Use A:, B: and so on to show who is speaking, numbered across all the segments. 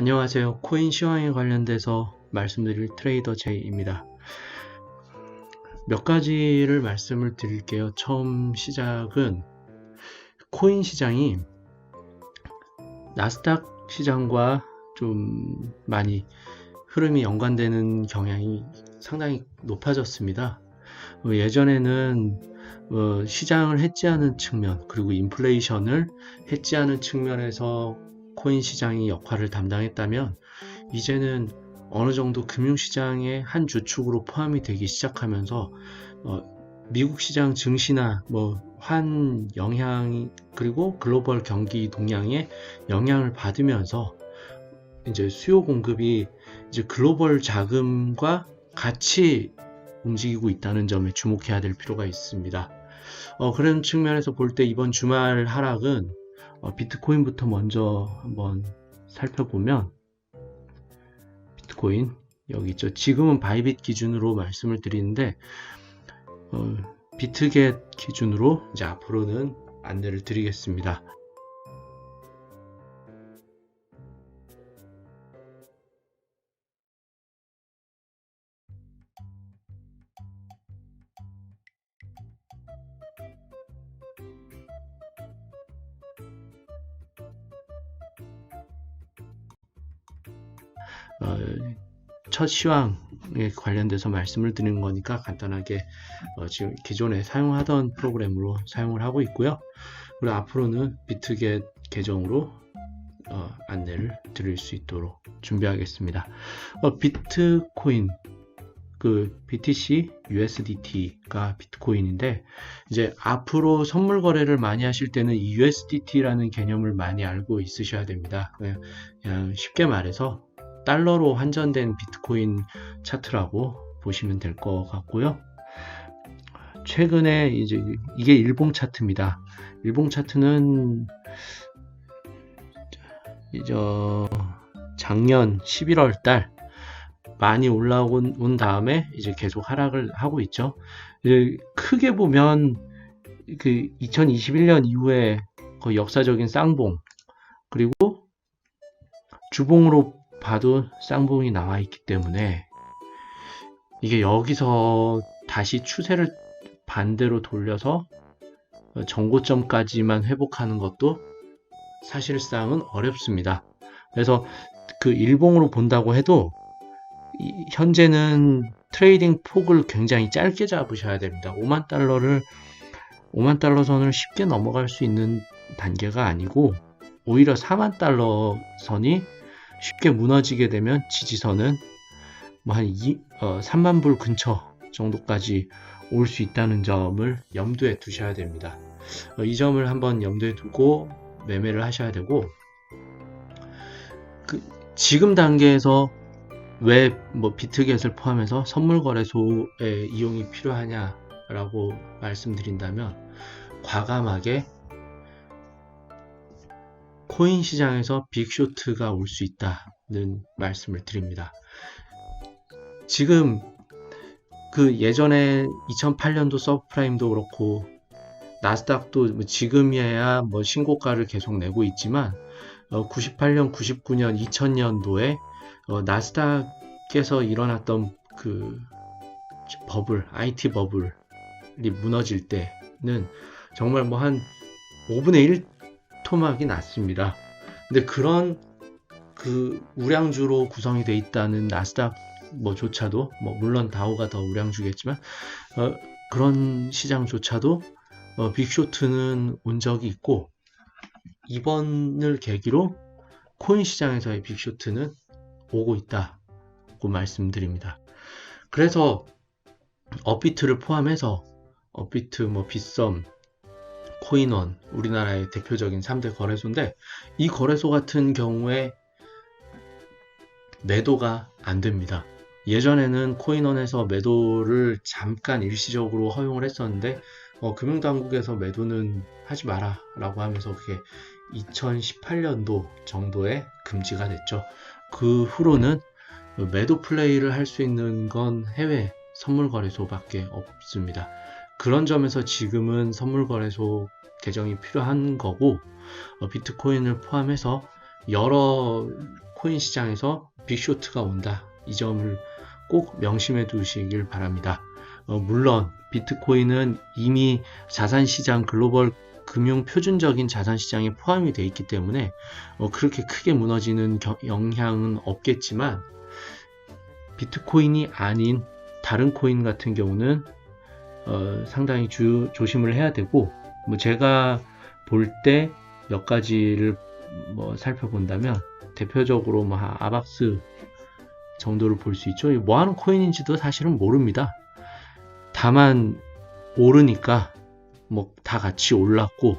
A: 안녕하세요. 코인 시황에 관련돼서 말씀드릴 트레이더 제이입니다. 몇 가지를 말씀을 드릴게요. 처음 시작은 코인 시장이 나스닥 시장과 좀 많이 흐름이 연관되는 경향이 상당히 높아졌습니다. 어, 예전에는 어, 시장을 해지하는 측면 그리고 인플레이션을 해지하는 측면에서 코인 시장이 역할을 담당했다면 이제는 어느 정도 금융시장의 한 주축으로 포함이 되기 시작하면서 어, 미국 시장 증시나 뭐 환 영향 그리고 글로벌 경기 동향에 영향을 받으면서 이제 수요 공급이 이제 글로벌 자금과 같이 움직이고 있다는 점에 주목해야 될 필요가 있습니다. 어, 그런 측면에서 볼 때 이번 주말 하락은 어, 비트코인부터 먼저 한번 살펴보면 비트코인 여기 있죠. 지금은 바이빗 기준으로 말씀을 드리는데 어, 비트겟 기준으로 이제 앞으로는 안내를 드리겠습니다. 어, 첫 시황에 관련돼서 말씀을 드리는 거니까 간단하게 어, 지금 기존에 사용하던 프로그램으로 사용을 하고 있고요. 그리고 앞으로는 비트겟 계정으로 어, 안내를 드릴 수 있도록 준비하겠습니다. 어, 비트코인 그 BTC USDT가 비트코인인데 이제 앞으로 선물 거래를 많이 하실 때는 이 USDT라는 개념을 많이 알고 있으셔야 됩니다. 그냥, 그냥 쉽게 말해서 달러로 환전된 비트코인 차트라고 보시면 될 것 같고요. 최근에 이제 이게 일봉 차트입니다. 일봉 차트는 이제 작년 11월 달 많이 올라온 온 다음에 이제 계속 하락을 하고 있죠. 크게 보면 그 2021년 이후에 거의 역사적인 쌍봉 그리고 주봉으로 봐도 쌍봉이 나와 있기 때문에 이게 여기서 다시 추세를 반대로 돌려서 정고점까지만 회복하는 것도 사실상은 어렵습니다. 그래서 그 일봉으로 본다고 해도 현재는 트레이딩 폭을 굉장히 짧게 잡으셔야 됩니다. 5만 달러를 5만 달러 선을 쉽게 넘어갈 수 있는 단계가 아니고 오히려 4만 달러 선이 쉽게 무너지게 되면 지지선은 뭐한 어, 3만 불 근처 정도까지 올 수 있다는 점을 염두에 두셔야 됩니다. 어, 이 점을 한번 염두에 두고 매매를 하셔야 되고 그 지금 단계에서 왜 뭐 비트겟을 포함해서 선물 거래소의 이용이 필요하냐라고 말씀드린다면 과감하게 코인 시장에서 빅쇼트가 올 수 있다는 말씀을 드립니다. 지금 그 예전에 2008년도 서브프라임도 그렇고 나스닥도 뭐 지금이야 뭐 신고가를 계속 내고 있지만 98년, 99년, 2000년도에 나스닥에서 일어났던 그 버블, IT 버블이 무너질 때는 정말 뭐 한 5분의 1 토막이 났습니다. 근데 그런 그 우량주로 구성이 돼 있다는 나스닥 뭐조차도 뭐 물론 다우가 더 우량주겠지만 어, 그런 시장조차도 어, 빅쇼트는 온 적이 있고 이번을 계기로 코인 시장에서의 빅쇼트는 오고 있다고 말씀드립니다. 그래서 업비트를 포함해서 업비트, 뭐 빗썸, 코인원 우리나라의 대표적인 3대 거래소인데 이 거래소 같은 경우에 매도가 안 됩니다. 예전에는 코인원에서 매도를 잠깐 일시적으로 허용을 했었는데 어, 금융당국에서 매도는 하지 마라 라고 하면서 그게 2018년도 정도에 금지가 됐죠. 그 후로는 매도 플레이를 할 수 있는 건 해외 선물 거래소밖에 없습니다. 그런 점에서 지금은 선물 거래소 계정이 필요한 거고 어, 비트코인을 포함해서 여러 코인 시장에서 빅쇼트가 온다. 이 점을 꼭 명심해 두시길 바랍니다. 어, 물론 비트코인은 이미 자산 시장 글로벌 금융 표준적인 자산 시장에 포함이 되어 있기 때문에 어, 그렇게 크게 무너지는 겨- 영향은 없겠지만 비트코인이 아닌 다른 코인 같은 경우는 어, 상당히 주, 조심을 해야 되고 뭐 제가 볼 때 몇 가지를 뭐 살펴본다면 대표적으로 뭐 하- 아박스 정도를 볼 수 있죠. 뭐 하는 코인인지도 사실은 모릅니다. 다만 오르니까 뭐 다 같이 올랐고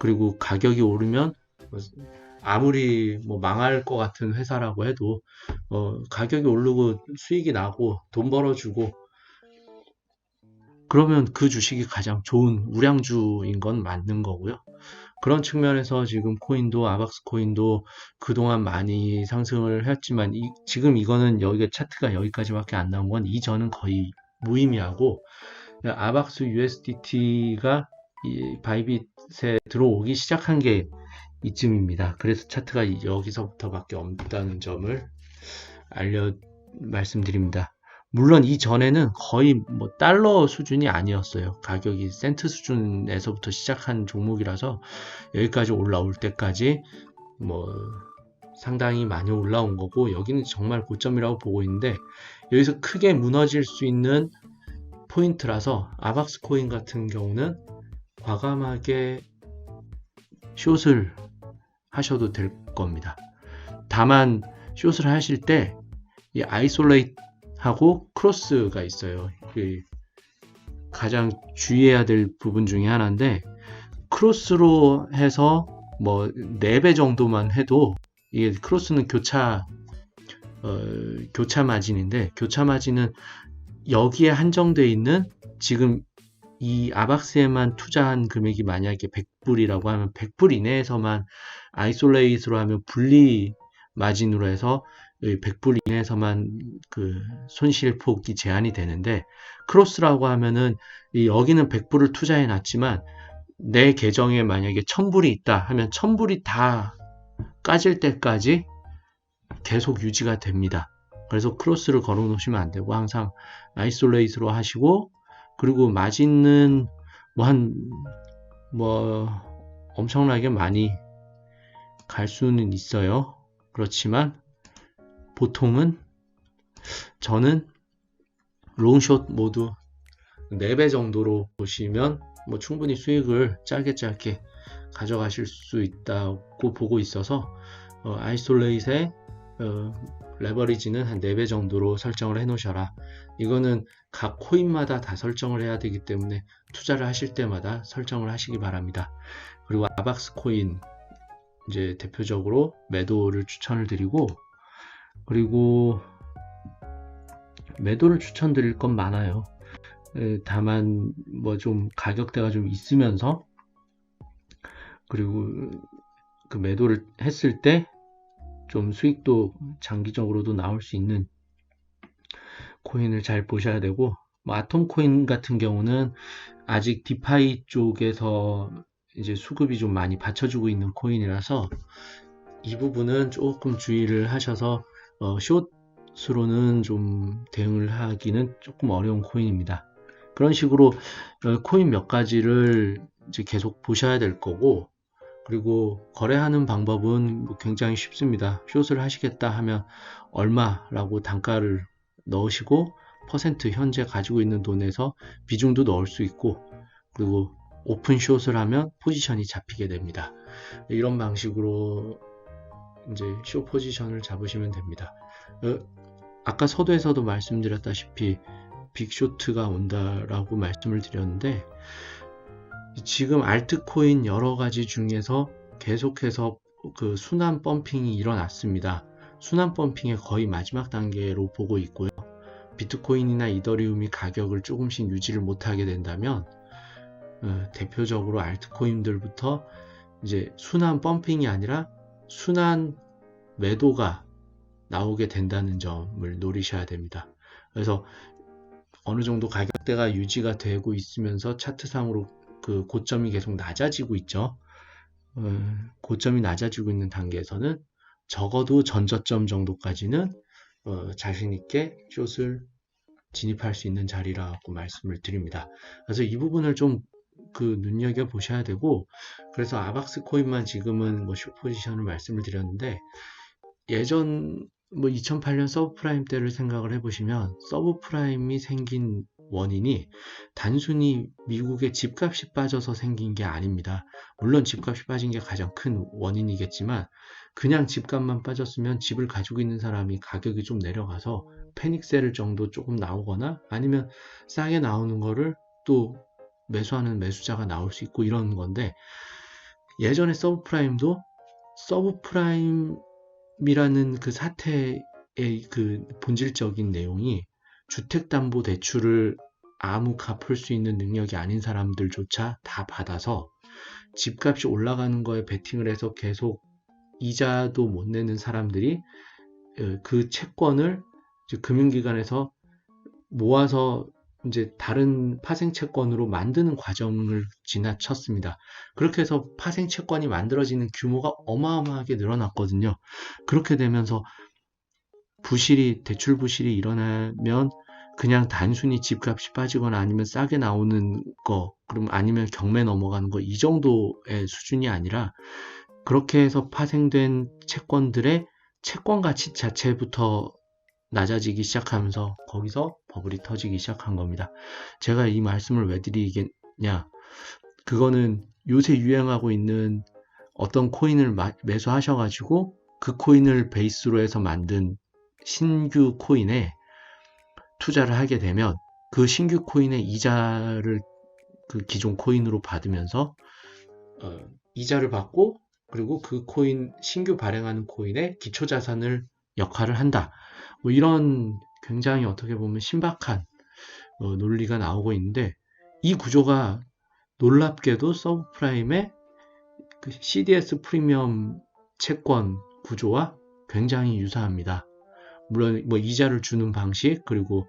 A: 그리고 가격이 오르면 뭐 아무리 뭐 망할 것 같은 회사라고 해도 어, 가격이 오르고 수익이 나고 돈 벌어주고 그러면 그 주식이 가장 좋은 우량주인 건 맞는 거고요. 그런 측면에서 지금 코인도 아박스 코인도 그동안 많이 상승을 했지만 이- 지금 이거는 여기가 차트가 여기까지밖에 안 나온 건 이전은 거의 무의미하고 아박스 USDT가 이 바이빗에 들어오기 시작한 게 이쯤입니다. 그래서 차트가 여기서부터밖에 없다는 점을 알려 말씀드립니다. 물론 이 전에는 거의 뭐 달러 수준이 아니었어요. 가격이 센트 수준에서부터 시작한 종목이라서 여기까지 올라올 때까지 뭐 상당히 많이 올라온 거고 여기는 정말 고점이라고 보고 있는데 여기서 크게 무너질 수 있는 포인트라서 아박스 코인 같은 경우는 과감하게 숏을 하셔도 될 겁니다. 다만 숏을 하실 때 이 아이솔레이트 하고 크로스가 있어요. 그 가장 주의해야 될 부분 중에 하나인데 크로스로 해서 뭐 4배 정도만 해도 이게 크로스는 교차 어, 교차 마진인데 교차 마진은 여기에 한정되어 있는 지금 이 아박스에만 투자한 금액이 만약에 100불이라고 하면 100불 이내에서만 아이솔레이트로 하면 분리 마진으로 해서 100불 이내에서만 그 손실폭이 제한이 되는데 크로스라고 하면은 이 여기는 100불을 투자해 놨지만 내 계정에 만약에 1000불이 있다 하면 1000불이 다 까질 때까지 계속 유지가 됩니다. 그래서 크로스를 걸어 놓으시면 안 되고 항상 아이솔레이트로 하시고 그리고 마진은 뭐한뭐 엄청나게 많이 갈 수는 있어요. 그렇지만 보통은 저는 롱숏 모두 4배 정도로 보시면 뭐 충분히 수익을 짧게 짧게 가져가실 수 있다고 보고 있어서 어, 아이솔레이트의 어, 레버리지는 한 4배 정도로 설정을 해 놓으셔라. 이거는 각 코인마다 다 설정을 해야 되기 때문에 투자를 하실 때마다 설정을 하시기 바랍니다. 그리고 아박스 코인 이제 대표적으로 매도를 추천을 드리고 그리고 매도를 추천드릴 건 많아요. 에, 다만 뭐 좀 가격대가 좀 있으면서 그리고 그 매도를 했을 때 좀 수익도 장기적으로도 나올 수 있는 코인을 잘 보셔야 되고 뭐 아톰 코인 같은 경우는 아직 디파이 쪽에서 이제 수급이 좀 많이 받쳐주고 있는 코인이라서 이 부분은 조금 주의를 하셔서 어, 숏으로는 좀 대응을 하기는 조금 어려운 코인입니다. 그런 식으로 어, 코인 몇 가지를 이제 계속 보셔야 될 거고 그리고 거래하는 방법은 뭐 굉장히 쉽습니다. 숏을 하시겠다 하면 얼마라고 단가를 넣으시고 퍼센트 현재 가지고 있는 돈에서 비중도 넣을 수 있고 그리고 오픈 숏을 하면 포지션이 잡히게 됩니다. 이런 방식으로 이제 쇼 포지션을 잡으시면 됩니다. 어, 아까 서두에서도 말씀드렸다시피 빅쇼트가 온다라고 말씀을 드렸는데 지금 알트코인 여러 가지 중에서 계속해서 그 순환 펌핑이 일어났습니다. 순환 펌핑의 거의 마지막 단계로 보고 있고요. 비트코인이나 이더리움이 가격을 조금씩 유지를 못하게 된다면 어, 대표적으로 알트코인들부터 이제 순환 펌핑이 아니라 순환 매도가 나오게 된다는 점을 노리셔야 됩니다. 그래서 어느 정도 가격대가 유지가 되고 있으면서 차트상으로 그 고점이 계속 낮아지고 있죠. 어, 고점이 낮아지고 있는 단계에서는 적어도 전저점 정도까지는 어, 자신 있게 숏을 진입할 수 있는 자리라고 말씀을 드립니다. 그래서 이 부분을 좀 그 눈여겨 보셔야 되고 그래서 아박스 코인만 지금은 뭐숏 포지션을 말씀을 드렸는데 예전 뭐 2008년 서브프라임 때를 생각을 해보시면 서브프라임이 생긴 원인이 단순히 미국의 집값이 빠져서 생긴 게 아닙니다. 물론 집값이 빠진 게 가장 큰 원인이겠지만 그냥 집값만 빠졌으면 집을 가지고 있는 사람이 가격이 좀 내려가서 패닉셀을 정도 조금 나오거나 아니면 싸게 나오는 거를 또 매수하는 매수자가 나올 수 있고 이런 건데 예전에 서브프라임도 서브프라임이라는 그 사태의 그 본질적인 내용이 주택담보대출을 아무 갚을 수 있는 능력이 아닌 사람들조차 다 받아서 집값이 올라가는 거에 베팅을 해서 계속 이자도 못 내는 사람들이 어, 그 채권을 금융기관에서 모아서 이제 다른 파생 채권으로 만드는 과정을 지나쳤습니다. 그렇게 해서 파생 채권이 만들어지는 규모가 어마어마하게 늘어났거든요. 그렇게 되면서 부실이 대출 부실이 일어나면 그냥 단순히 집값이 빠지거나 아니면 싸게 나오는 거, 그럼 아니면 경매 넘어가는 거 이 정도의 수준이 아니라 그렇게 해서 파생된 채권들의 채권 가치 자체부터 낮아지기 시작하면서 거기서 버블이 터지기 시작한 겁니다. 제가 이 말씀을 왜 드리겠냐? 그거는 요새 유행하고 있는 어떤 코인을 매수하셔가지고 그 코인을 베이스로 해서 만든 신규 코인에 투자를 하게 되면 그 신규 코인의 이자를 그 기존 코인으로 받으면서 어, 이자를 받고 그리고 그 코인 신규 발행하는 코인의 기초 자산을 역할을 한다. 뭐 이런 굉장히 어떻게 보면 신박한 어, 논리가 나오고 있는데 이 구조가 놀랍게도 서브프라임의 그 CDS 프리미엄 채권 구조와 굉장히 유사합니다. 물론 뭐 이자를 주는 방식 그리고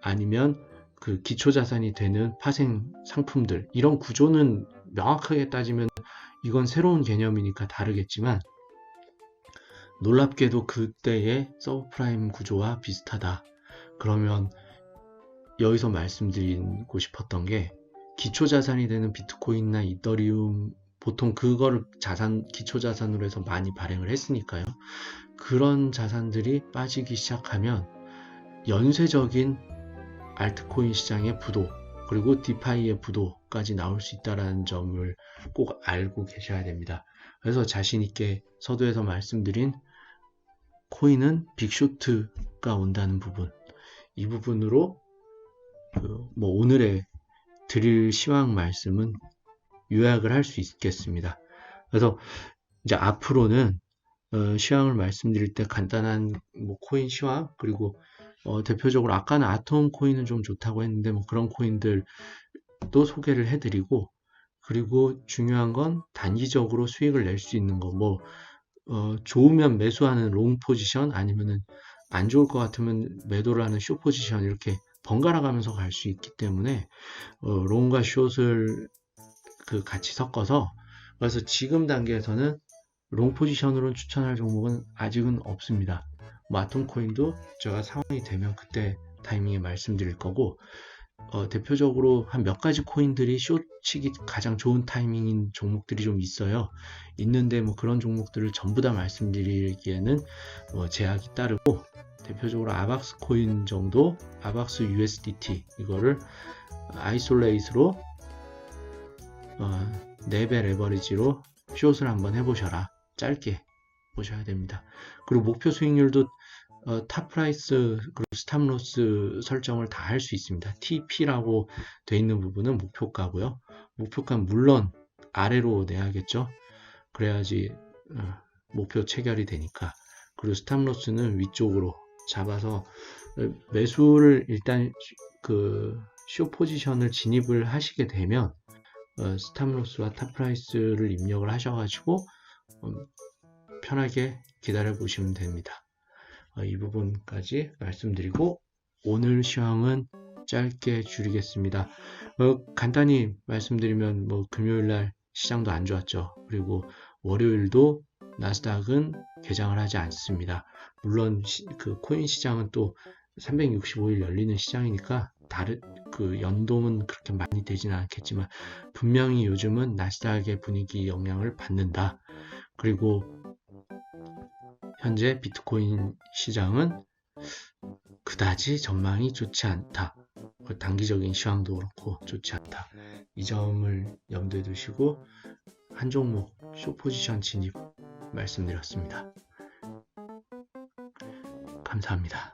A: 아니면 그 기초 자산이 되는 파생 상품들 이런 구조는 명확하게 따지면 이건 새로운 개념이니까 다르겠지만 놀랍게도 그때의 서브프라임 구조와 비슷하다. 그러면 여기서 말씀드리고 싶었던 게 기초 자산이 되는 비트코인이나 이더리움 보통 그거를 자산 기초 자산으로 해서 많이 발행을 했으니까요. 그런 자산들이 빠지기 시작하면 연쇄적인 알트코인 시장의 부도 그리고 디파이의 부도까지 나올 수 있다는 점을 꼭 알고 계셔야 됩니다. 그래서 자신 있게 서두에서 말씀드린 코인은 빅쇼트가 온다는 부분 이 부분으로 그 뭐 오늘의 드릴 시황 말씀은 요약을 할 수 있겠습니다. 그래서 이제 앞으로는 어, 시황을 말씀드릴 때 간단한 뭐 코인 시황 그리고 어, 대표적으로 아까는 아톰 코인은 좀 좋다고 했는데 뭐 그런 코인들도 소개를 해드리고 그리고 중요한 건 단기적으로 수익을 낼 수 있는 거뭐 어, 좋으면 매수하는 롱 포지션 아니면은 안 좋을 것 같으면 매도를 하는 쇼 포지션 이렇게 번갈아 가면서 갈 수 있기 때문에 어, 롱과 숏을 그 같이 섞어서 그래서 지금 단계에서는 롱 포지션으로 추천할 종목은 아직은 없습니다. 마톤 코인도 제가 상황이 되면 그때 타이밍에 말씀드릴 거고 어, 대표적으로 한 몇 가지 코인들이 쇼치기 가장 좋은 타이밍인 종목들이 좀 있어요. 있는데 뭐 그런 종목들을 전부 다 말씀드리기에는 뭐 제약이 따르고 대표적으로 아박스 코인 정도, 아박스 USDT 이거를 아이솔레이트로 어, 4배 레버리지로 숏을 한번 해보셔라. 짧게 보셔야 됩니다. 그리고 목표 수익률도 어, 탑 프라이스 그리고 스탑로스 설정을 다 할 수 있습니다. TP라고 되어 있는 부분은 목표가고요. 목표가는 물론 아래로 내야겠죠. 그래야지 어, 목표 체결이 되니까. 그리고 스탑로스는 위쪽으로 잡아서 어, 매수를 일단 그 쇼 포지션을 진입을 하시게 되면 어, 스탑로스와 탑 프라이스를 입력을 하셔가지고 어, 편하게 기다려 보시면 됩니다. 어, 이 부분까지 말씀드리고 오늘 시황은 짧게 줄이겠습니다. 어, 간단히 말씀드리면 뭐 금요일 날 시장도 안 좋았죠. 그리고 월요일도 나스닥은 개장을 하지 않습니다. 물론 시- 그 코인 시장은 또 365일 열리는 시장이니까 다른 그 연동은 그렇게 많이 되지는 않겠지만 분명히 요즘은 나스닥의 분위기 영향을 받는다. 그리고 현재 비트코인 시장은 그다지 전망이 좋지 않다. 그 단기적인 시황도 그렇고 좋지 않다. 이 점을 염두에 두시고 한 종목 쇼 포지션 진입 말씀드렸습니다. 감사합니다.